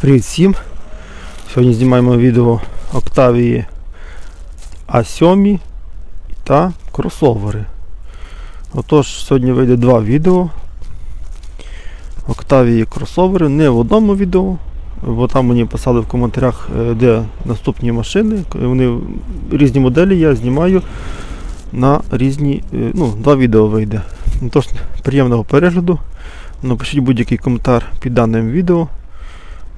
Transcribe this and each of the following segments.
Привіт всім! Сьогодні знімаємо відео Octavia A7 та кросовери. Отож, сьогодні вийде два відео. Octavia кросовери не в одному відео, бо там мені писали в коментарях, е, де наступні машини. Вони різні моделі я знімаю на різні. е, Ну, два відео вийде. Тож, приємного перегляду. Напишіть будь-який коментар під даним відео.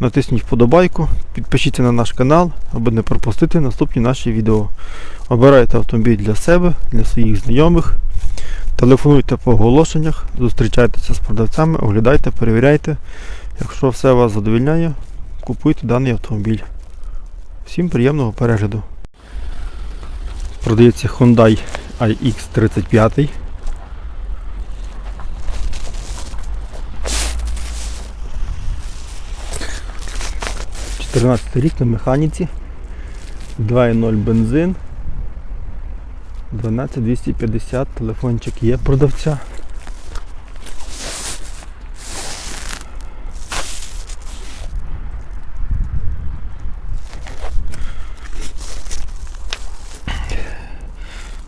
Натисніть вподобайку, підпишіться на наш канал, аби не пропустити наступні наші відео. Обирайте автомобіль для себе, для своїх знайомих. Телефонуйте по оголошеннях, зустрічайтеся з продавцями, оглядайте, перевіряйте. Якщо все вас задовільняє, купуйте даний автомобіль. Всім приємного перегляду. Продається Hyundai iX35. 14 рік на механіці. 2.0 бензин. 12250 телефончик є продавця.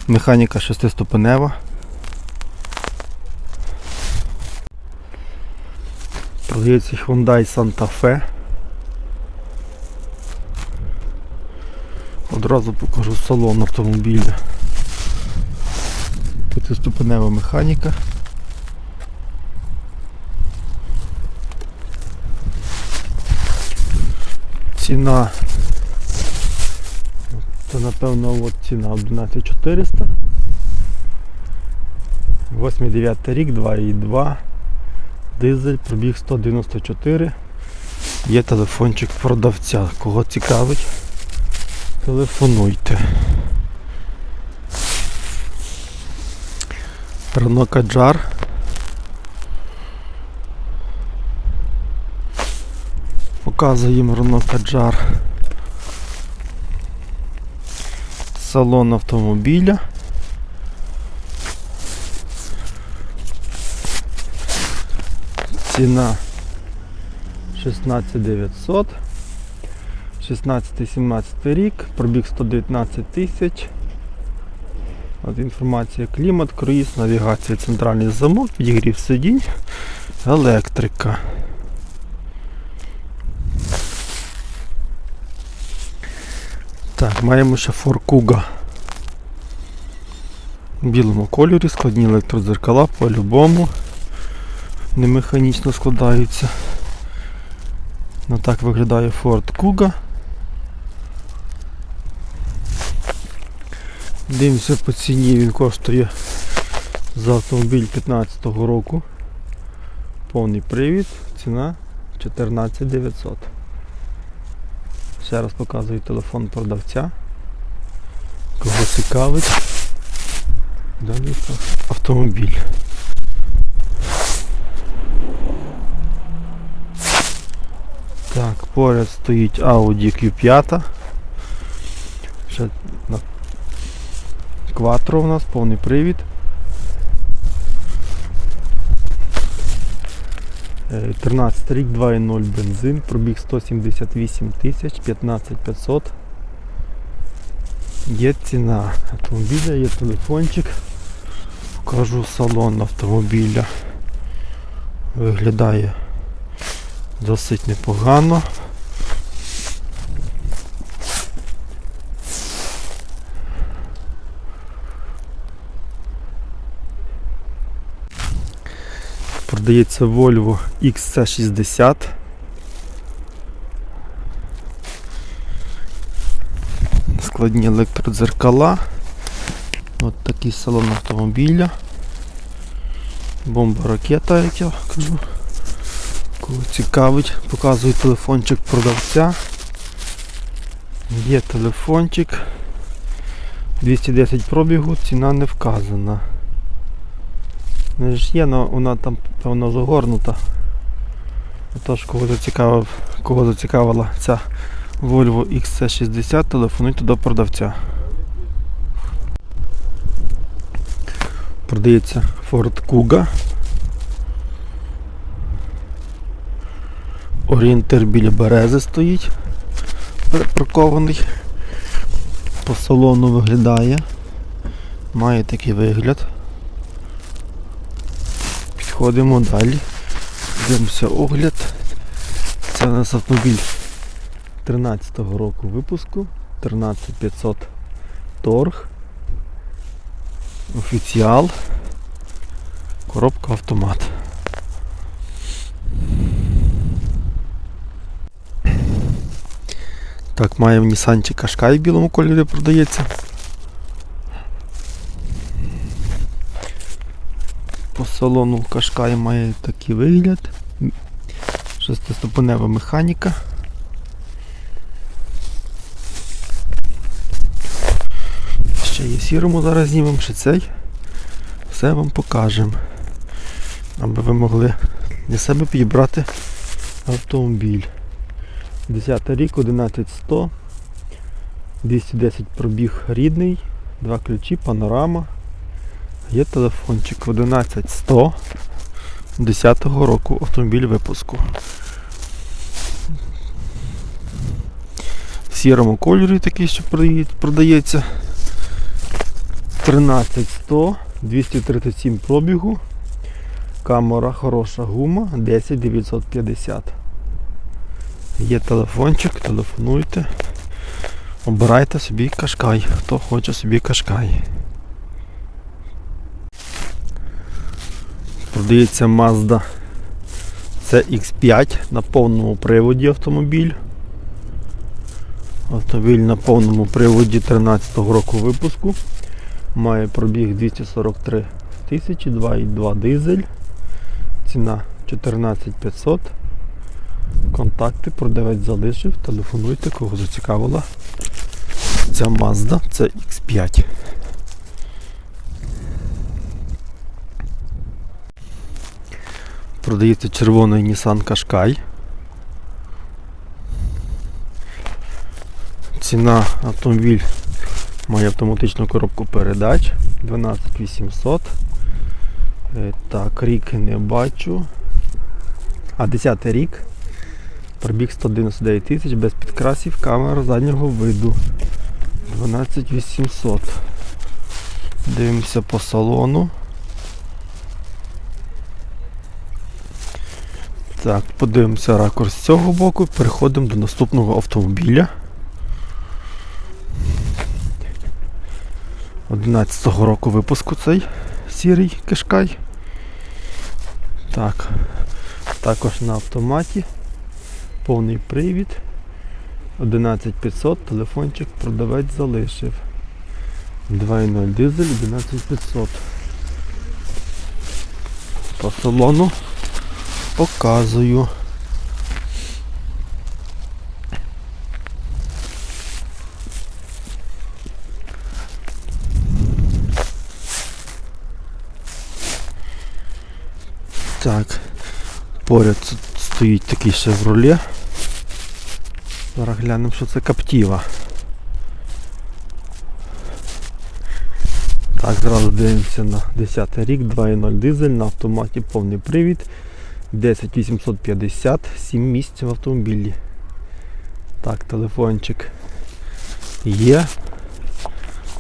Механіка шестиступенева. Продається Hyundai Santa Fe. Одразу покажу салон автомобіля. П'ятиступенева механіка. Ціна. Це напевно от ціна 11400. 8-9 рік, 2,2. Дизель, пробіг 194. Є телефончик продавця. Кого цікавить? Телефонуйте. Рено Каджар. Показуємо Рено Каджар. Салон автомобіля. Ціна 16900. 16-17 рік, пробіг 119 тисяч. От інформація клімат, круїз, навігація, центральний замок, підігрів сидінь, електрика. Так, маємо ще Kuga. В білому кольорі, складні електродзеркала по-любому. Не механічно складаються. Ну так виглядає Ford Kuga. Дивимося по ціні, він коштує за автомобіль 15 року. Повний привід, ціна 14 900. Ще раз показую телефон продавця. Кого цікавить. Далі автомобіль. Так, поряд стоїть Audi Q5. Ще Quattro у нас, повний привід. Е, 13 рік, 2.0 бензин, пробіг 178 тисяч, 15 500. Є ціна автомобіля, є телефончик. Покажу салон автомобіля. Виглядає досить непогано. Продається Volvo XC60. Складні електродзеркала. От такий салон автомобіля. Бомба ракета, як я кажу. Кого цікавить, показую телефончик продавця. Є телефончик. 210 пробігу, ціна не вказана. Не ж є, але вона там певно загорнута. Отож, кого зацікавив, кого зацікавила ця Volvo XC60, телефонуйте до продавця. Продається Ford Kuga. Орієнтир біля берези стоїть. Припаркований. По салону виглядає. Має такий вигляд. Підходимо далі. Дивимося огляд. Це у нас автомобіль 13-го року випуску. 13500 торг. Офіціал. Коробка автомат. Так, маємо Нісанчик Кашкай в білому кольорі продається. По салону Кашкай має такий вигляд. Шестиступенева механіка. Ще є сірому, зараз знімемо ще цей. Все вам покажемо. Аби ви могли для себе підібрати автомобіль. 10 рік, 11100, 210 пробіг рідний, два ключі, панорама. Є телефончик 11100 10 року автомобіль випуску. В сірому кольорі такий, що продається. 13100, 237 пробігу. Камера хороша гума, 10950. Є телефончик, телефонуйте. Обирайте собі кашкай, хто хоче собі кашкай. Продається Mazda CX5 на повному приводі автомобіль. Автомобіль на повному приводі 13-го року випуску. Має пробіг 243 тисячі, 2,2 дизель. Ціна 14500. Контакти продавець залишив, телефонуйте, кого зацікавила. Ця Mazda, це X5. Продається червоний Nissan Qashqai. Ціна автомобіль має автоматичну коробку передач 12800. Е, Так, рік не бачу. А 10 рік. Пробіг 199 тисяч без підкрасів, камера заднього виду. 12800. Дивимося по салону. Так, подивимося ракурс з цього боку, переходимо до наступного автомобіля. 11-го року випуску цей сірий кишкай. Так, також на автоматі. Повний привід. 11500, телефончик продавець залишив. 2.0 дизель 11500. По салону показую. Так, поряд тут стоїть такий шевроле. Зараз глянемо, що це Каптіва. Так, зразу дивимося на 10 рік, 2.0 дизель на автоматі повний привід. 10850, 7 місць в автомобілі. Так, телефончик є.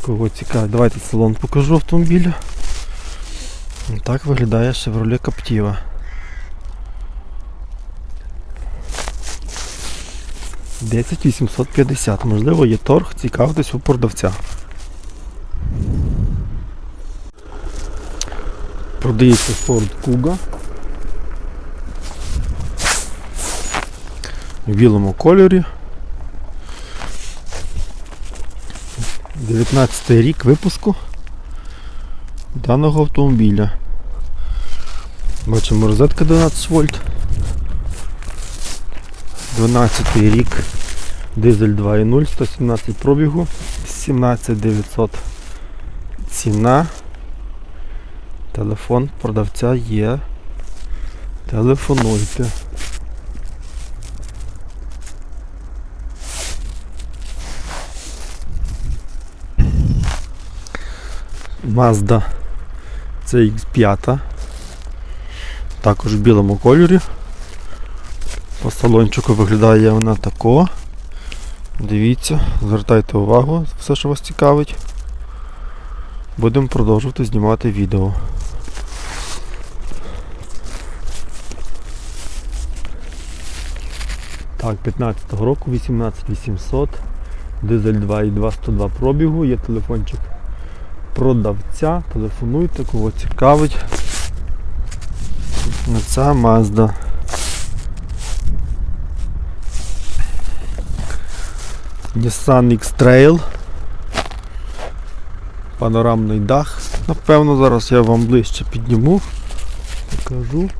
Кого цікаво, давайте салон покажу автомобіля. Так виглядає Chevrolet Captiva. Десять 850. Можливо, є торг, цікавитись у продавця. Продається Ford Kuga. В білому кольорі. 19 рік випуску даного автомобіля. Бачимо розетка 12 вольт. 12 рік. Дизель 2.0, 117 пробігу, 17900 ціна. Телефон продавця є. Телефонуйте. Mazda CX5. Також в білому кольорі. По салончику виглядає вона тако. Дивіться, звертайте увагу, все, що вас цікавить. Будемо продовжувати знімати відео. Так, 15-го року, 18800, дизель 2.2 102 пробігу, є телефончик продавця, телефонуйте, кого цікавить. Ця Mazda. Nissan X-Trail. Панорамний дах. Напевно, зараз я вам ближче підніму. Покажу.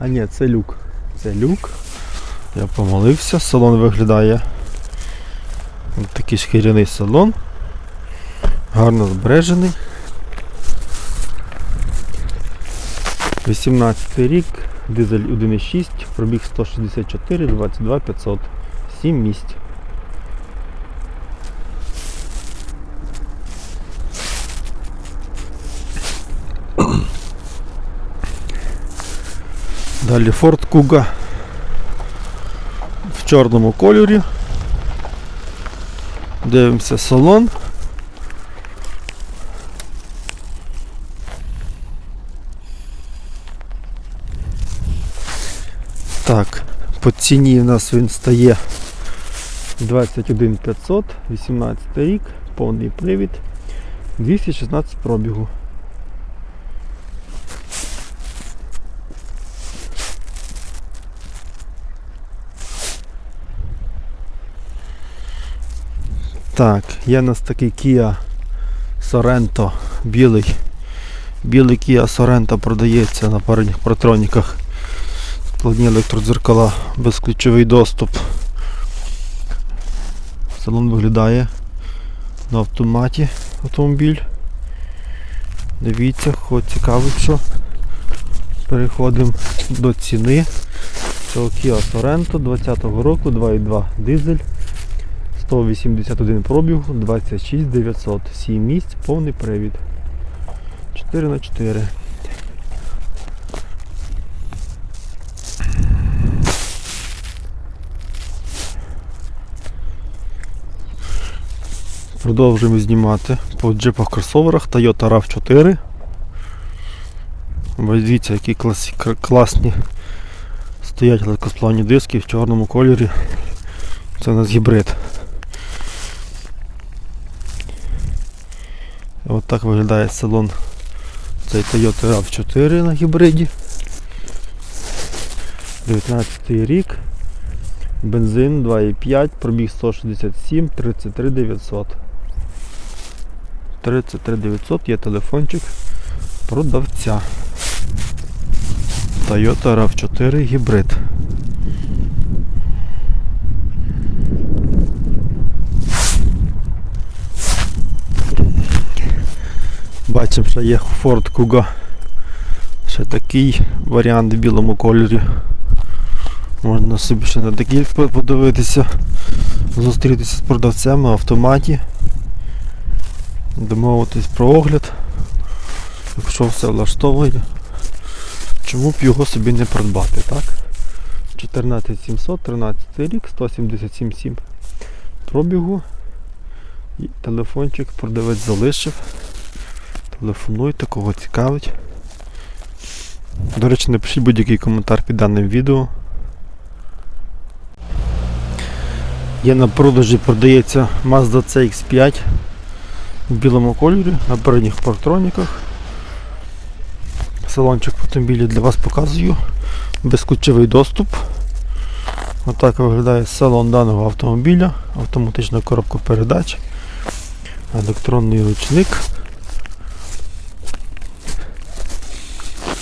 А ні, це люк. Це люк. Я помолився. Салон виглядає. Такий шкіряний салон. Гарно збережений. 18 рік, дизель 1.6, пробіг 164, 22 500, 7 місць. Далі Ford Kuga в чорному кольорі. Дивимося салон. Так, по ціні в нас він стає 21 500, 18 рік, повний привід, 216 пробігу. Так, є у нас такий Kia Sorento білий. Білий Kia Sorento продається на передніх протроніках. Складні електродзеркала, безключовий доступ. Салон виглядає на автоматі автомобіль. Дивіться, хоч цікавить, що. Переходимо до ціни. Цього Kia Sorento 20-го року, 2.2 дизель. 181 пробігу, 26 900, 7 місць, повний привід. 4 Продовжуємо знімати по джипах кросоверах Toyota RAV4. Ви Дивіться, які клас, класні стоять легкосплавні диски в чорному кольорі. Це у нас гібрид. Ось так виглядає салон цей Toyota RAV4 на гібриді. 19 рік. Бензин 2,5, пробіг 167, 33 900. 33 900 є телефончик продавця. Toyota RAV4 гібрид. Бачимо, що є Ford Kuga. Ще такий варіант в білому кольорі. Можна собі ще на такий подивитися, зустрітися з продавцем на автоматі, домовитись про огляд. Якщо все влаштовує, чому б його собі не придбати, так? 14700, 13 рік, 177 пробігу. І телефончик продавець залишив. Телефонуйте, кого цікавить. До речі, напишіть будь-який коментар під даним відео. Є на продажі, продається Mazda CX5 в білому кольорі на передніх партроніках. Салончик автомобіля для вас показую. Безключовий доступ. Отак виглядає салон даного автомобіля, автоматична коробка передач, електронний ручник.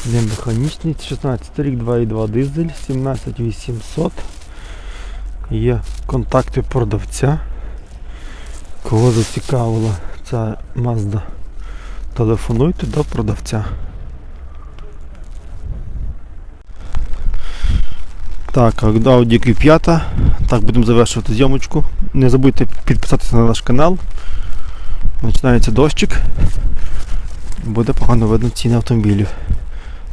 Не механічний, 16 рік, 2,2 дизель, 17800. Є контакти продавця. Кого зацікавила ця Mazda, телефонуйте до продавця. Так, Audi Q5. Так, будемо завершувати зйомочку. Не забудьте підписатися на наш канал. Починається дощик. Буде погано видно ціни автомобілів.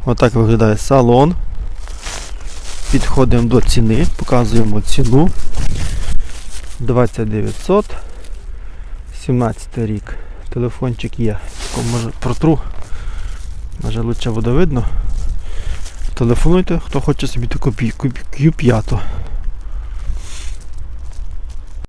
Отак виглядає салон. Підходимо до ціни, показуємо ціну. 2900. 17 рік. Телефончик є. Може протру. Може лучше буде видно. Телефонуйте, хто хоче собі таку Q5.